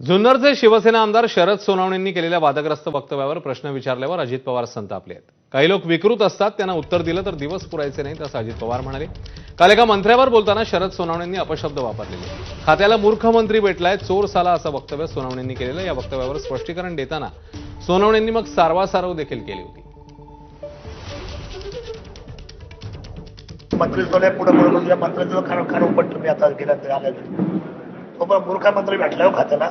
जुन्नरचे शिवसेना आमदार शरद सोनवणेंनी केलेल्या वादग्रस्त वक्तव्यावर प्रश्न विचारल्यावर अजित पवार संतापले आहेत काही लोक विकृत असतात त्यांना उत्तर दिलं तर दिवस पुरायचे नाहीत असं अजित पवार म्हणाले काल एका मंत्र्यावर बोलताना शरद सोनवणेंनी अपशब्द वापरलेले खात्याला मूर्ख मंत्री भेटलाय चोर साला असं वक्तव्य सोनावणेंनी केलेलं या वक्तव्यावर स्पष्टीकरण देताना सोनावणेंनी मग सारवासारव देखील केली होती मंत्री पुढे पुढे म्हणजे खरं खरं खाणं मी आता गेल्या आल्या तो पण मूर्खा मंत्री भेटला हो खात्याला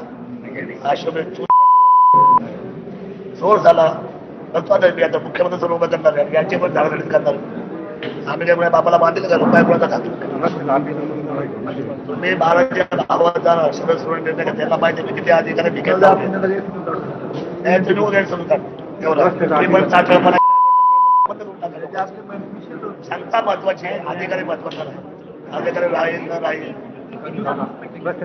चोर झाला. मी आता मुख्यमंत्री सर्व करणार. यांचे पण करणार आम्ही त्यामुळे बाबाला बांधील का? रुपये कोणाचा खातो तुम्ही महाराजा भावाचा शरद सोडून. त्यांना माहिती मी किती अधिकारी मी समजून काढ. एवढं. साठ करून टाका. जनता महत्वाची आहे. अधिकारी महत्त्वाचा नाही. अधिकारी राहील न राहील.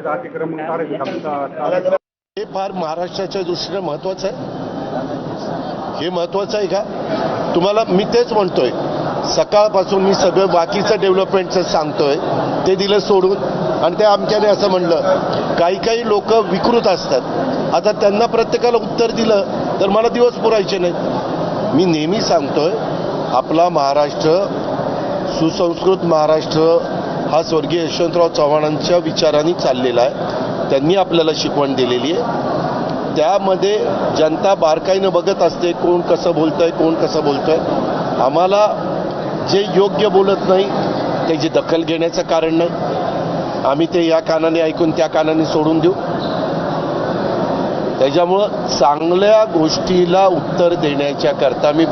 अतिक्रमण हे फार महाराष्ट्राच्या दृष्टीने महत्वाचं आहे. हे महत्वाचं आहे का? तुम्हाला मी तेच म्हणतोय. सकाळपासून मी सगळं बाकीचं डेव्हलपमेंटचं सांगतोय. ते दिलं सोडून. आणि ते आमच्याने असं म्हणलं. काही काही लोक विकृत असतात. आता त्यांना प्रत्येकाला उत्तर दिलं तर मला दिवस पुरायचे नाहीत. मी नेहमी सांगतोय आपला महाराष्ट्र सुसंस्कृत महाराष्ट्र हा स्वर्गीय यशवंतराव चव्हाणांच्या विचारांनी चाललेला आहे. त्यांनी आपल्याला शिकवण दिलेली आहे. त्यामध्ये जनता बारकाईनं बघत असते कोण कसं बोलतंय कोण कसं बोलतंय. आम्हाला जे योग्य बोलत नाही त्याची दखल घेण्याचं कारण नाही. आम्ही ते या कानाने ऐकून त्या कानाने सोडून देऊ. त्याच्यामुळं चांगल्या गोष्टीला उत्तर देण्याच्या करता मी